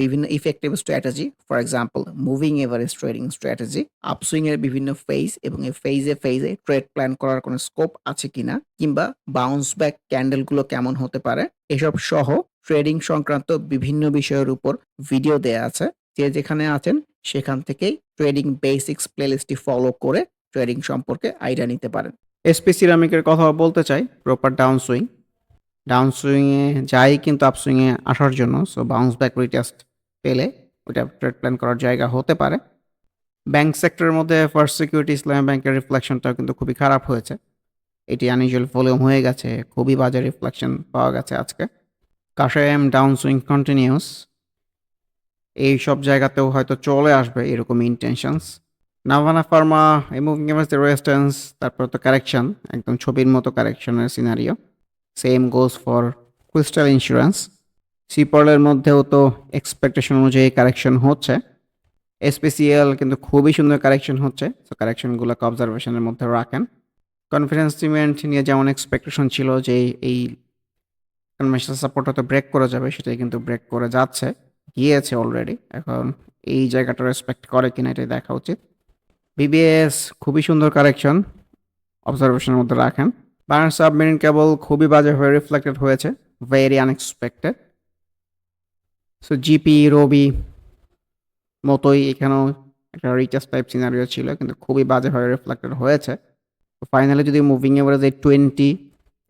বিভিন্ন effective strategy, for example moving average trading strategy, upswing এর বিভিন্ন ফেজ এবং এই ফেজে, ফেজে ট্রেড প্ল্যান করার কোনো স্কোপ আছে কিনা কিংবা বাউন্স ব্যাক ক্যান্ডেলগুলো কেমন হতে পারে, এসব সহ ট্রেডিং সংক্রান্ত বিভিন্ন বিষয়ের উপর ভিডিও দেয়া আছে। যে যেখানে আছেন সেখান থেকেই ট্রেডিং বেসিক্স প্লেলিস্টটি ফলো করে ট্রেডিং সম্পর্কে আইডিয়া নিতে পারেন। এসপি সিরামিকের কথা বলতে চাই, প্রপার ডাউন সুইং। ডাউন সুইংয়ে যাই কিন্তু আপসুইং এ আসার জন্য সো বাউন্স ব্যাক রিটেস্ট পেলে ওইটা ট্রেড প্ল্যান করার জায়গা হতে পারে। ব্যাংক সেক্টরের মধ্যে ফার্স্ট সিকিউরিটি ইসলামী ব্যাংকের রিফ্লেকশনটাও কিন্তু খুবই খারাপ হয়েছে। এটি আনইউজুয়াল ভলিউম হয়ে গেছে। খুবই বাজে রিফ্লেকশন পাওয়া গেছে আজকে। Kashem down swing continues. এই সব জায়গাতেও হয়তো চলে আসবে এরকম intentions. Navana pharma moving average তারপর তো কারেকশন একদম ছবির মতো কারেকশনের scenario. Same goes for crystal insurance. সিপলের মধ্যেও তো এক্সপেকটেশন অনুযায়ী কারেকশন হচ্ছে। এসপিসিএল কিন্তু খুবই সুন্দর কারেকশন হচ্ছে। তো কারেকশনগুলোকে অবজারভেশনের মধ্যে রাখেন। কনফিডেন্স সিমেন্ট নিয়ে যেমন এক্সপেকটেশন ছিল যে এই কনভেনশনাল সাপোর্ট হয়তো ব্রেক করে যাবে, সেটাই কিন্তু ব্রেক করে যাচ্ছে। গিয়েছে অলরেডি। এখন এই জায়গাটা রেসপেক্ট করে কিনা এটাই দেখা উচিত। বিবিএস খুবই সুন্দর কারেকশন। অবজারভেশনের মধ্যে রাখেন। বায়ার্ন সাবমেরিন কেবল খুবই বাজেভাবে রিফ্লেক্টেড হয়েছে। Very unexpected. So GP, Robi মতোই এখানেও একটা রিটেস্ট টাইপ সিনারিও ছিল কিন্তু খুবই বাজেভাবে রিফ্লেক্টেড হয়েছে। তো ফাইনালি যদি মুভিং এভারেজ এই 20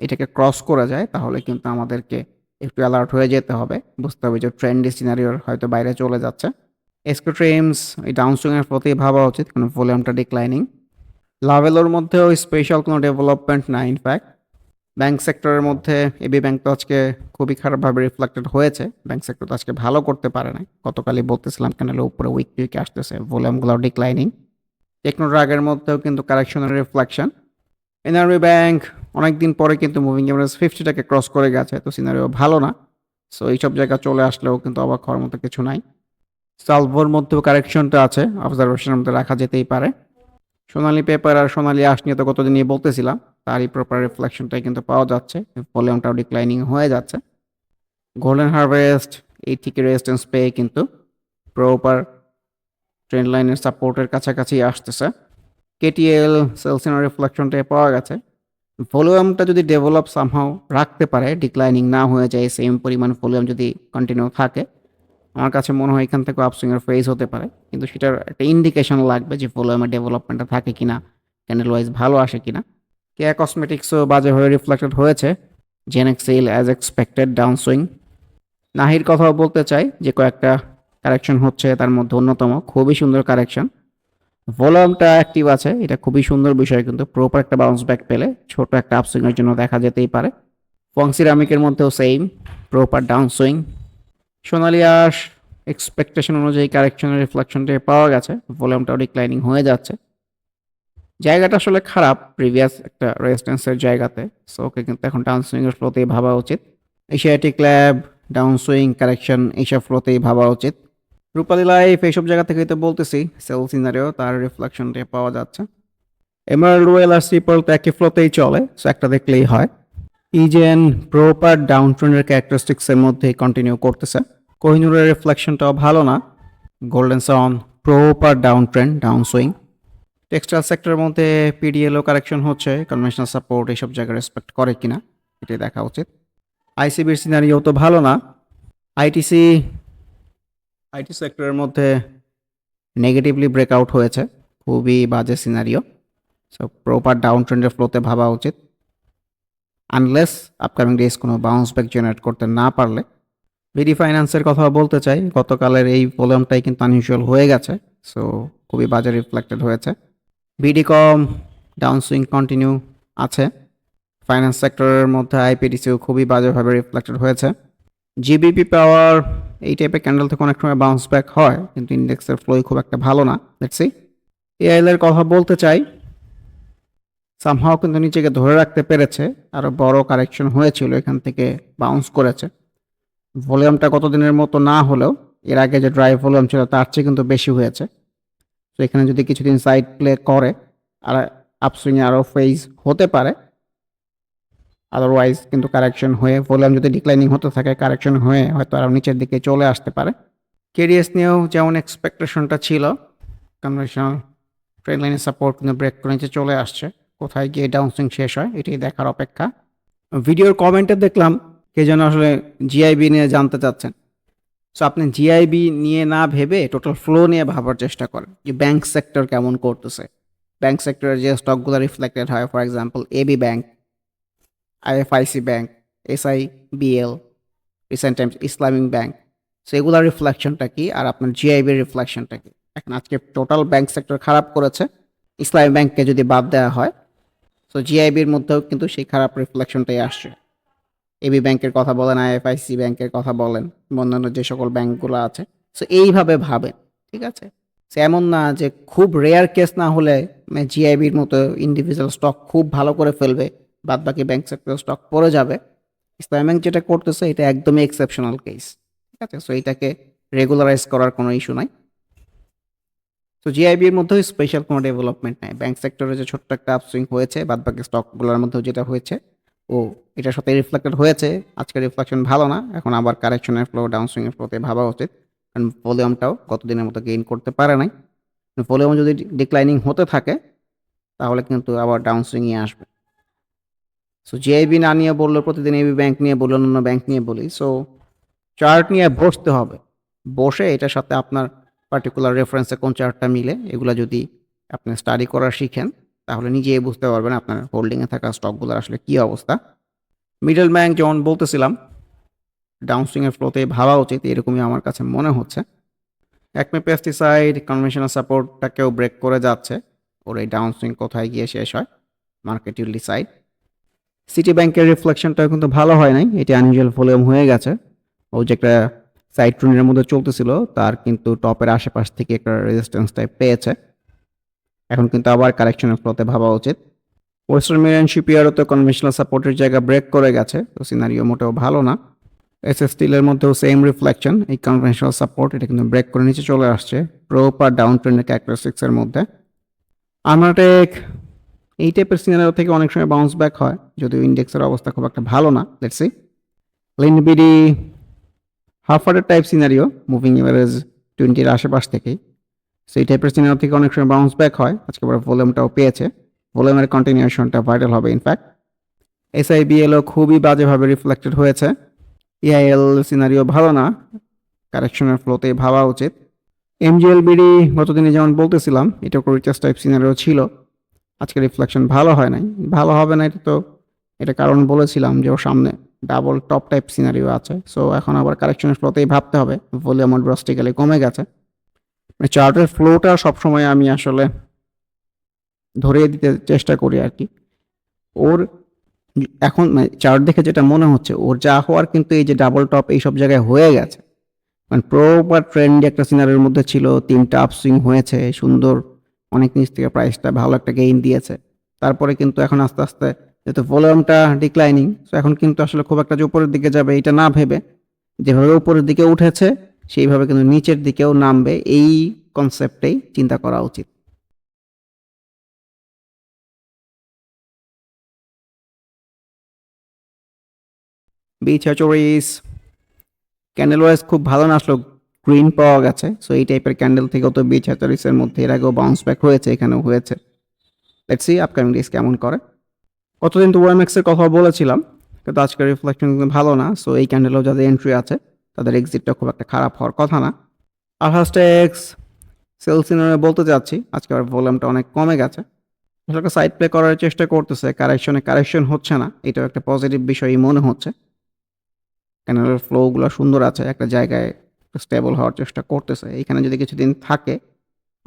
এটাকে ক্রস করা যায় তাহলে কিন্তু আমাদেরকে একটু অ্যালার্ট হয়ে যেতে হবে। বুঝতে হবে যে ট্রেন্ডি সিনারিওর হয়তো বাইরে চলে যাচ্ছে। এসকো ট্রেমস এই ডাউন সুইং এর প্রতি ভাবা উচিত কারণ ভলিউমটা ডিক্লাইনিং। লাভেলোর মধ্যেও স্পেশাল কোনো ডেভেলপমেন্ট নাই ইনফ্যাক্ট। ব্যাংক সেক্টরের মধ্যে এবি ব্যাংক তো আজকে খুবই খারাপভাবে রিফ্লেক্টেড হয়েছে। ব্যাংক সেক্টর তো আজকে ভালো করতে পারে নাই। গতকালই বলতেছিলাম ক্যান্ডেলের উপরে উইক উইকে আসতেছে। ভলিউমগুলো ডিক্লাইনিং। টেকনোর আগের মধ্যেও কিন্তু কারেকশনের রিফ্লেকশন। এনআরবি ব্যাংক অনেকদিন পরে কিন্তু মুভিং এভারেজ 50 টাকে ক্রস করে গেছে। তো সিনারিও ভালো না। সো এইসব জায়গা চলে আসলেও কিন্তু অবাক হওয়ার মতো কিছু নাই। সালভোর মধ্যেও কারেকশনটা আছে। অবজারভেশনের মধ্যে রাখা যেতেই পারে। সোনালী পেপার আর সোনালি আঁশ নিয়ে তো গতদিনই বলতেছিলাম। তারই প্রপার রিফ্লেকশনটাই কিন্তু পাওয়া যাচ্ছে। ভলিউমটাও ডিক্লাইনিং হয়ে যাচ্ছে। গোল্ডেন হারভেস্ট এই থেকে রেজিস্ট্যান্স পেয়ে কিন্তু প্রপার ট্রেন্ড লাইনের সাপোর্টের কাছাকাছি আসতেছে। কেটিএল সেলসিনো রিফ্লেকশনটাই পাওয়া গেছে। ভলিউমটা যদি ডেভেলপ সামহাও রাখতে পারে ডিক্লাইনিং না হয়ে যায় সেম পরিমাণ ভলিউম যদি কন্টিনিউ থাকে আমার কাছে মনে হয় এখান থেকেও আপসুইং এর ফেজ হতে পারে। কিন্তু সেটার একটা ইন্ডিকেশন লাগবে যে ভলিউমের ডেভেলপমেন্টটা থাকে কিনা, ক্যান্ডেল ওয়াইজ ভালো আসে কিনা। কেয়া কসমেটিক্সও বাজে হয়ে রিফ্লেক্টেড হয়েছে। Genexil as expected down swing. নাহির কথাও বলতে চাই যে কয়েকটা কারেকশন হচ্ছে তার মধ্যে অন্যতম খুবই সুন্দর কারেকশন। ভলিউমটা অ্যাক্টিভ আছে এটা খুবই সুন্দর বিষয় কিন্তু প্রপার একটা বাউন্স ব্যাক পেলে ছোট একটা আপসুইং এর জন্য দেখা যেতেই পারে। ফং সিরামিকের মধ্যেও same proper down swing. Sonali Aansh expectation অনুযায়ী কারেকশনের রিফ্লেকশনটা পাওয়া গেছে। ভলিউমটাও ডিক্লাইনিং হয়ে যাচ্ছে। জায়গাটা আসলে খারাপ প্রিভিয়াস একটা রেজিস্ট্যান্সের জায়গাতে। সো ওকে কিন্তু এখন ডাউন সুইং এর ফ্লোতেই ভাবা উচিত। Asiatic lab, down swing, correction এইসব ফ্লোতেই ভাবা উচিত। রূপালী লাইফ এইসব জায়গা থেকেই তো বলতেছি সেল সিনারিও তার রিফ্লেকশনটা পাওয়া যাচ্ছে। এমারাল্ড রয়েল আর সিপল তো একই ফ্লোতেই চলে। সো একটা দেখলেই হয়। ইজেন প্রপার ডাউন ট্রেন্ডের ক্যারেক্টারিস্টিক্স এর মধ্যেই কন্টিনিউ করতেছে। কোহিনুরের রিফ্লেকশনটাও ভালো না। Golden son proper down trend down swing. Textile সেক্টরের মধ্যে পিডিএলও কারেকশন হচ্ছে। কনভেনশনাল সাপোর্ট এইসব জায়গায় রেসপেক্ট করে কিনা, এটাই দেখা উচিত। আইসিবির সিনারিও তো ভালো না আইটিসি আইটি সেক্টরের মধ্যে নেগেটিভলি ব্রেকআউট হয়েছে খুবই বাজে সিনারিও সো প্রপার ডাউন ট্রেন্ডের ফ্লোতে ভাবা উচিত আনলেস আপকামিং ডেজ কোনো বাউন্স ব্যাক জেনারেট করতে না পারলে বিডি ফাইন্যান্সের কথা বলতে চাই। গতকালের এই ভলিউমটাই কিন্তু আনইউজুয়াল হয়ে গেছে সো খুবই বাজে রিফ্লেক্টেড হয়েছে। BD com down swing continue আছে ফাইন্যান্স সেক্টরের মধ্যে আইপিডিসিও খুবই বাজেভাবে রিফ্লেক্টেড হয়েছে। জিবিপি পাওয়ার এই টাইপের ক্যান্ডেল থেকে অনেক সময় বাউন্স ব্যাক হয়, কিন্তু ইন্ডেক্সের ফ্লোই খুব একটা ভালো না। দেখছি এআইএল এর কথা বলতে চাই। সামহাও কিন্তু নিচেকে ধরে রাখতে পেরেছে আরও বড় কারেকশন হয়েছিল, এখান থেকে বাউন্স করেছে। ভলিউমটা কতদিনের মতো না হলেও, এর আগে যে ড্রাই ভলিউম ছিল, তার চেয়ে কিন্তু বেশি হয়েছে। তো এখানে যদি কিছুদিন সাইড প্লে করে, আর আপসুইংয়ে আরও ফেজ হতে পারে আদারওয়াইজ কিন্তু কারেকশন হয়ে ভলিউম যদি ডিক্লাইনিং হতে থাকে কারেকশন হয়ে হয়তো আরও নিচের দিকে চলে আসতে পারে। কেডিএস নিয়েও যেমন এক্সপেকটেশনটা ছিল কনভেনশনাল ট্রেন লাইনের সাপোর্ট কিন্তু ব্রেক করে নিচে চলে আসছে। কোথায় গিয়ে ডাউনসুইং শেষ হয় এটি দেখার অপেক্ষা। ভিডিওর কমেন্টে দেখলাম কে যেন আসলে জিআইবি নিয়ে জানতে চাচ্ছেন। সো আপনি জিআইবি নিয়ে না ভেবে টোটাল ফ্লো নিয়ে ভাবার চেষ্টা করেন যে ব্যাংক সেক্টর কেমন করতেছে। ব্যাংক সেক্টরের যে স্টকগুলো রিফ্লেক্টেড হয় for example AB bank IFIC bank SI BL recent times Islamic bank so এগুলোর রিফ্লেকশনটা কি আর আপনার জিআইবির রিফ্লেকশনটা কি? এখন আজকে টোটাল ব্যাংক সেক্টর খারাপ করেছে ইসলামী ব্যাংককে যদি বাদ দেওয়া হয় সো জিআইবির মধ্যেও কিন্তু সেই খারাপ রিফ্লেকশনটাই আসছে। এবি ব্যাংকের কথা বলেন আইএফআইসি ব্যাংকের কথা বলেন, অন্যান্য যে সকল ব্যাংকগুলো আছে। সো এইভাবে ভাবেন, ঠিক আছে? এমন না যে খুব রেয়ার কেস না হলে জিআইবির মতো ইন্ডিভিজুয়াল স্টক খুব ভালো করে ফেলবে বাদ বাকি ব্যাংক সেক্টর স্টক পড়ে যাবে। ইসলাম ব্যাংক যেটা করতেছে, এটা একদমই এক্সেপশনাল কেস ঠিক আছে? সো এটাকে রেগুলারাইজ করার কোনো ইস্যু নাই। তো জিআইবির মধ্যেও স্পেশাল কোনো ডেভেলপমেন্ট নাই। ব্যাংক সেক্টরে যে ছোট্ট একটা আপসুইং হয়েছে বাদ বাকি স্টকগুলোর মধ্যেও যেটা হয়েছে, ও এটার সাথে রিফ্লেক্টেড হয়েছে। আজকের রিফ্লেকশন ভালো না, এখন আবার কারেকশনের ফ্লো ডাউন সুইংয়ের ফ্লোতে ভাবা উচিত। কারণ ভলিউমটাও গতদিনের মতো গেইন করতে পারে নাই। ভলিউম যদি ডিক্লাইনিং হতে থাকে, তাহলে কিন্তু আবার ডাউন সুইংয়ে আসবে। সো জিআইবি না নিয়ে বলল, প্রতিদিন এবি ব্যাংক নিয়ে বলল অন্য ব্যাংক নিয়ে বলি। সো চার্ট নিয়ে বসতে হবে। বসে এটার সাথে আপনার পার্টিকুলার রেফারেন্সে কোন চার্টটা মিলে, এগুলো যদি আপনি স্টাডি করা শিখেন, তাহলে নিজেই বুঝতে পারবেন আপনার হোল্ডিংয়ে থাকা স্টকগুলোর আসলে কী অবস্থা। মিডল ব্যাংক যেমন বলতেছিলাম ডাউনস্ট্রিংয়ের ফ্লোতে ভাবা উচিত, এরকমই আমার কাছে মনে হচ্ছে। একমে পেস্টিসাইড কনভেনশনাল সাপোর্টটাকেও ব্রেক করে যাচ্ছে, ওর এই ডাউনস্ট্রিং কোথায় গিয়ে শেষ হয়? মার্কেট ডিসাইড সিটি ব্যাংকের রিফ্লেকশনটা কিন্তু ভালো হয় নাই, এটি আনইউজুয়াল ভলিউম হয়ে গেছে। ও যে একটা সাইড ট্রেনের মধ্যে চলতেছিল, তার কিন্তু টপের আশেপাশ থেকে একটা রেজিস্ট্যান্স টাইপ পেয়েছে। এখন কিন্তু আবার কারেকশনের ফ্লোতে ভাবা উচিত। ওয়েস্টার্ন মিরিয়ান শিপিয়ারও তো কনভেনশনাল সাপোর্টের জায়গা ব্রেক করে গেছে, তো সিনারিও মোটেও ভালো না। এস এস স্টিলের মধ্যেও সেম রিফ্লেকশন এই কনভেনশনাল সাপোর্ট এটা কিন্তু ব্রেক করে নিচে চলে আসছে প্রপার ডাউন ট্রেন্ডের ক্যারেক্টারিস্টিক্সের মধ্যে। আমারটেক এই টাইপের সিনারিও থেকে অনেক সময় বাউন্স ব্যাক হয়, যদিও ইন্ডেক্সের অবস্থা খুব একটা ভালো না let's see Linde BD half আর্টের টাইপ সিনারিও মুভিং এভারেজ টোয়েন্টির আশেপাশ থেকেই। সো এই টাইপের সিনারিও থেকে অনেক সময় বাউন্স ব্যাক হয়। আজকে আবার ভলিউমটাও পেয়েছে। ভলিউমের কন্টিনিউশনটা ভাইরাল হবে ইনফ্যাক্ট এসআইবিএলও খুবই বাজেভাবে রিফ্লেক্টেড হয়েছে। ইআইএল সিনারিও ভালো না। কারেকশনের ফ্লোতে ভাবা উচিত। এমজিএল বিডি গতদিনে যেমন বলতেছিলাম, এটা রিচার্জ টাইপ সিনারিও ছিল। আজকে রিফ্লেকশন ভালো হয় নাই। ভালো হবে না, এটা তো, এটা কারণ বলেছিলাম যে ওর সামনে। ডাবল টপ টাইপ সিনারিও আছে। সো এখন আবার কারেকশনের ফ্লোতেই ভাবতে হবে। ভলিউম ড্রাস্টিক্যালি কমে গেছে। মানে চার্টের ফ্লোটা সবসময় আমি আসলে ধরিয়ে দিতে চেষ্টা করি আর কি। ওর এখন মানে চার্ট দেখে যেটা মনে হচ্ছে, ওর যা হওয়ার কিন্তু এই যে ডাবল টপ এইসব জায়গায় হয়ে গেছে। মানে প্রপার ট্রেন্ডি একটা সিনারির মধ্যে ছিল, তিনটা আপসুইং হয়েছে, সুন্দর। অনেক নিচ থেকে প্রাইসটা ভালো একটা গেইন দিয়েছে। তারপরে কিন্তু এখন আস্তে আস্তে যেহেতু ভলিউমটা ডিক্লাইনিং সো এখন কিন্তু আসলে খুব একটা যে উপরের দিকে যাবে, এটা না ভেবে যেভাবে উপরের দিকে উঠেছে, সেইভাবে কিন্তু নিচের দিকেও নামবে, এই কনসেপ্টেই চিন্তা করা উচিত। বিচ হ্যাচোরিস ক্যান্ডেল ওয়াইজ খুব ভালো না আসলো গ্রিন পাওয়া গেছে সো এই টাইপের ক্যান্ডেল থেকেও তো বিচ হ্যাচোরিসের মধ্যে এর আগেও বাউন্স ব্যাক হয়েছে, এখানেও হয়েছে। লেটস সি আপকামিং ডেজ কেমন করে। কতদিন তো ওএমএক্স এর কথা বলেছিলাম, কিন্তু আজকের রিফ্লেকশন কিন্তু ভালো না সো এই ক্যান্ডেলেও যাদের এন্ট্রি আছে, তাদের এক্সিটটা খুব একটা খারাপ হওয়ার কথা না। আলহাস্টেক্স সেলস সিনারে বলতে চাচ্ছি, আজকে আর ভলিউমটা অনেক কমে গেছে। আসলে সাইড প্লে করার চেষ্টা করতেছে কারেকশনে কারেকশন হচ্ছে না, এটাও একটা পজিটিভ বিষয়ই মনে হচ্ছে। ক্যানেলের ফ্লোগুলো সুন্দর আছে, একটা জায়গায় স্টেবল হওয়ার চেষ্টা করতেছে, এখানে যদি কিছুদিন থাকে,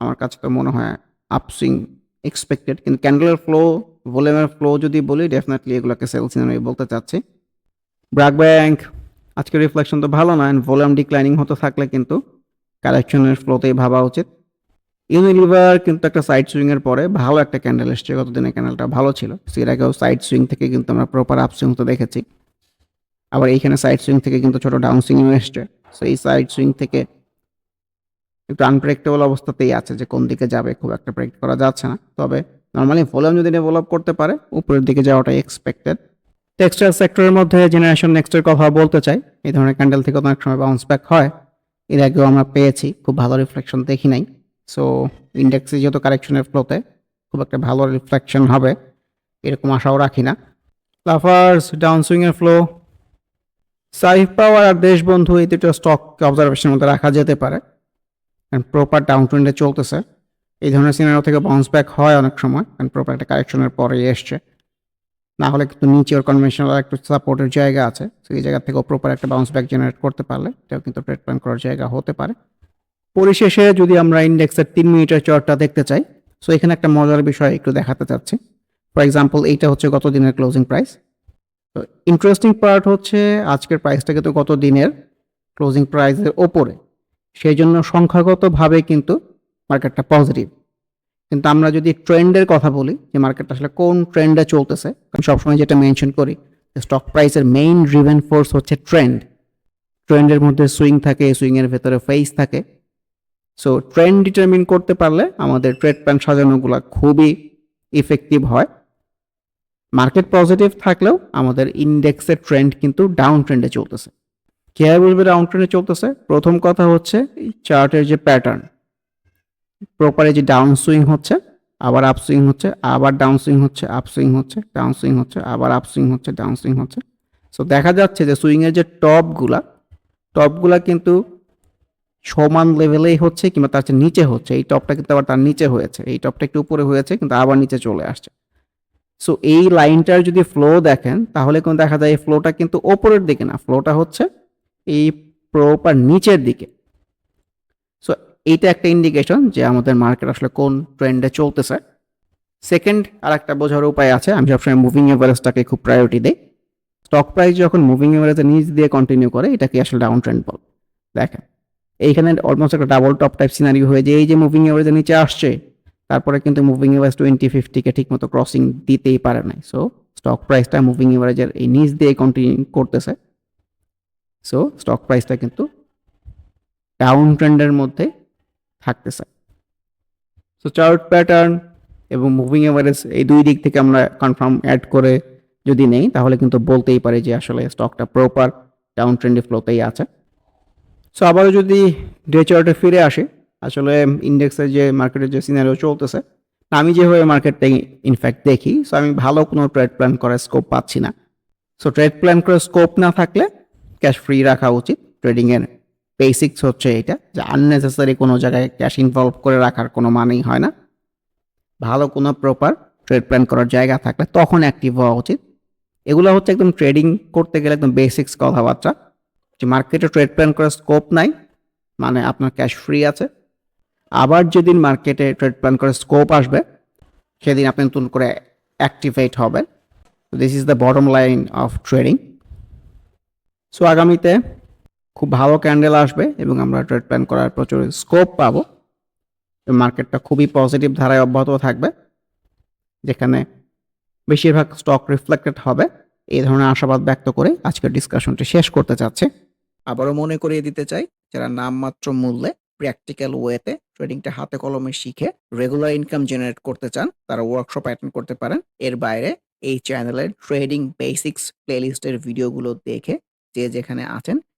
আমার কাছে তো মনে হয় আপসুইং এক্সপেক্টেড কিন্তু ক্যান্ডেলের ফ্লো ভলিউমের ফ্লো যদি বলি ডেফিনেটলি এগুলোকে সেলস আমি বলতে চাচ্ছি। ব্র্যাক ব্যাংক আজকে রিফ্লেকশন তো ভালো না অ্যান্ড ভলিউম ডিক্লাইনিং হতে থাকলে কিন্তু কালেকশনের ফ্লোতেই ভাবা উচিত। ইউনিলিভার কিন্তু একটা সাইড সুইংয়ের পরে ভালো একটা ক্যান্ডেল এসছে, গতদিনের ক্যান্ডেলটা ভালো ছিল। এর আগেও সাইড সুইং থেকে কিন্তু আমরা প্রপার আপ সুইং তো দেখেছি। আবার এইখানে সাইড সুইং থেকে কিন্তু ছোট ডাউন সুইংও এসছে। সো এই সাইড সুইং থেকে একটু আনপ্রেডিক্টেবল অবস্থাতেই আছে যে কোন দিকে যাবে, খুব একটা প্রেডিক্ট করা যাচ্ছে না। তবে নর্মালি ভলিউম যদি ডেভেলপ করতে পারে, উপরের দিকে যাওয়াটাই এক্সপেক্টেড টেক্সটাইল সেক্টরের মধ্যে জেনারেশন নেক্সটের কথা বলতে চাই, এই ধরনের ক্যান্ডেল থেকে অনেক সময় বাউন্স ব্যাক হয়। এর আগেও আমরা পেয়েছি, খুব ভালো রিফ্লেকশন দেখি নাই। সো ইন্ডেক্সে যেহেতু কারেকশনের ফ্লোতে খুব একটা ভালো রিফ্লেকশন হবে, এরকম আশাও রাখি না। লাফার্স ডাউন সুইংয়ের ফ্লো সাইফ পাওয়ার আর দেশবন্ধু এই দুটো স্টক অবজারভেশনের মধ্যে রাখা যেতে পারে। প্রপার ডাউন ট্রেন্ডে চলতেছে। এই ধরনের সিনারো থেকে বাউন্স ব্যাক হয় অনেক সময় কারণ প্রপার একটা কারেকশনের পরে এসছে। না হলে কিন্তু নিচে ওর কনভেনশনাল একটু সাপোর্টের জায়গা আছে সেই জায়গা থেকেও প্রপার একটা বাউন্স ব্যাক জেনারেট করতে পারলে এটাও কিন্তু ট্রেড প্ল্যান করার জায়গা হতে পারে। পরিশেষে যদি আমরা ইন্ডেক্সের তিন মিনিটের চার্টটা দেখতে চাই সো এখানে একটা মজার বিষয় একটু দেখাতে চাচ্ছি। ফর এক্সাম্পল এইটা হচ্ছে গত দিনের ক্লোজিং প্রাইস তো ইন্টারেস্টিং পার্ট হচ্ছে আজকের প্রাইসটা কিন্তু গত দিনের ক্লোজিং প্রাইসের ওপরে। সেই জন্য সংখ্যাগতভাবে কিন্তু মার্কেটটা পজিটিভ কিন্তু আমরা যদি ট্রেন্ডের কথা বলি, যে মার্কেটটা আসলে কোন ট্রেন্ডে চলতেছে, আমি সবসময় যেটা মেনশন করি স্টক প্রাইসের মেইন ড্রিভেন ফোর্স হচ্ছে ট্রেন্ড ট্রেন্ডের মধ্যে সুইং থাকে সুইংয়ের ভেতরে ফেস থাকে। সো ট্রেন্ড ডিটারমিন করতে পারলে আমাদের ট্রেড প্ল্যান সাজানোগুলো খুবই ইফেক্টিভ হয়। মার্কেট পজিটিভ থাকলেও আমাদের ইন্ডেক্সের ট্রেন্ড কিন্তু ডাউন ট্রেন্ডে চলতেছে। কীভাবে বুঝবে ডাউন ট্রেন্ডে চলতেছে? প্রথম কথা হচ্ছে চার্টের যে প্যাটার্ন প্রপারে যে ডাউন সুইং হচ্ছে, আবার আপ সুইং হচ্ছে, আবার ডাউন সুইং হচ্ছে আপ সুইং হচ্ছে ডাউন সুইং হচ্ছে, আবার আপ সুইং হচ্ছে ডাউন সুইং হচ্ছে। সো দেখা যাচ্ছে যে সুইংয়ের যে টপগুলা টপগুলা কিন্তু সমান লেভেলেই হচ্ছে কিংবা তার চেয়ে নিচে হচ্ছে। এই টপটা কিন্তু আবার তার নিচে হয়েছে। এই টপটা একটু উপরে হয়েছে, কিন্তু আবার নিচে চলে আসছে। সো এই লাইনটার যদি ফ্লো দেখেন, তাহলে কিন্তু দেখা যায় এই ফ্লোটা কিন্তু ওপরের দিকে না। ফ্লোটা হচ্ছে এই প্রপার নিচের দিকে। সো এইটা একটা ইন্ডিকেশন যে আমাদের মার্কেট আসলে কোন ট্রেন্ডে চলতেছে। সেকেন্ড আর একটা বোঝার উপায় আছে, আমি সবসময় মুভিং এভারেজটাকে খুব প্রায়োরিটি দিই। স্টক প্রাইস যখন মুভিং এভারেজের নিচ দিয়ে কন্টিনিউ করে এটাকে আসলে ডাউন ট্রেন্ড বল? দেখেন, এইখানে অলমোস্ট একটা ডাবল টপ টাইপ সিনারি হয়ে যে এই যে মুভিং এভারেজের নিচে আসছে, তারপরে কিন্তু মুভিং এভারেজ টোয়েন্টি ফিফটিকে ঠিকমতো ক্রসিং দিতেই পারে নাই। সো স্টক প্রাইসটা মুভিং এভারেজের এই নিচ দিয়ে কন্টিনিউ করতেছে। সো স্টক প্রাইসটা কিন্তু ডাউন ট্রেন্ডের মধ্যে থাকতেছে। সো চার্ট প্যাটার্ন এবং মুভিং এভারেজ এই দুই দিক থেকে আমরা কনফার্ম অ্যাড করে যদি নেই, তাহলে কিন্তু বলতেই পারি যে আসলে স্টকটা প্রপার ডাউন ট্রেন্ডে ফ্লোতেই আছে। সো আবারও যদি ডে চার্টে ফিরে আসি, আসলে ইন্ডেক্সের যে মার্কেটের যে সিনারিও চলতেছে আমি যেভাবে মার্কেটটা ইনফ্যাক্ট দেখি সো আমি ভালো কোনো ট্রেড প্ল্যান করার স্কোপ পাচ্ছি না। সো ট্রেড প্ল্যান করার স্কোপ না থাকলে ক্যাশ ফ্রি রাখা উচিত ট্রেডিংয়ের বেসিক্স হচ্ছে এটা, যে আননেসেসারি কোনো জায়গায় ক্যাশ ইনভলভ করে রাখার কোনো মানেই হয় না। ভালো কোনো প্রপার ট্রেড প্ল্যান করার জায়গা থাকলে তখন অ্যাক্টিভ হওয়া উচিত। এগুলো হচ্ছে একদম ট্রেডিং করতে গেলে একদম বেসিক্স কথাবার্তা। যে মার্কেটে ট্রেড প্ল্যান করার স্কোপ নাই মানে আপনার ক্যাশ ফ্রি আছে। আবার যেদিন মার্কেটে ট্রেড প্ল্যান করার স্কোপ আসবে, সেদিন আপনি নতুন করে অ্যাক্টিভেট হবেন। This is the bottom line of trading so আগামীতে খুব ভালো ক্যান্ডেল আসবে এবং আমরা ট্রেড প্ল্যান করার প্রচুর স্কোপ পাবো। মার্কেটটা খুবই পজিটিভ ধারায় অব্যাহত থাকবে, যেখানে বেশিরভাগ স্টক রিফ্লেক্টেড হবে। এই ধরনের আশাবাদ ব্যক্ত করে আজকের ডিসকাশনটি শেষ করতে চাচ্ছে। আবারও মনে করিয়ে দিতে চাই, যারা নামমাত্র মূল্যে প্র্যাকটিক্যাল ওয়েতে ট্রেডিংটা হাতে কলমে শিখে রেগুলার ইনকাম জেনারেট করতে চান, তারা ওয়ার্কশপ অ্যাটেন্ড করতে পারেন। এর বাইরে এই চ্যানেলের ট্রেডিং বেসিক্স প্লেলিস্টের ভিডিওগুলো দেখে যে যেখানে আছেন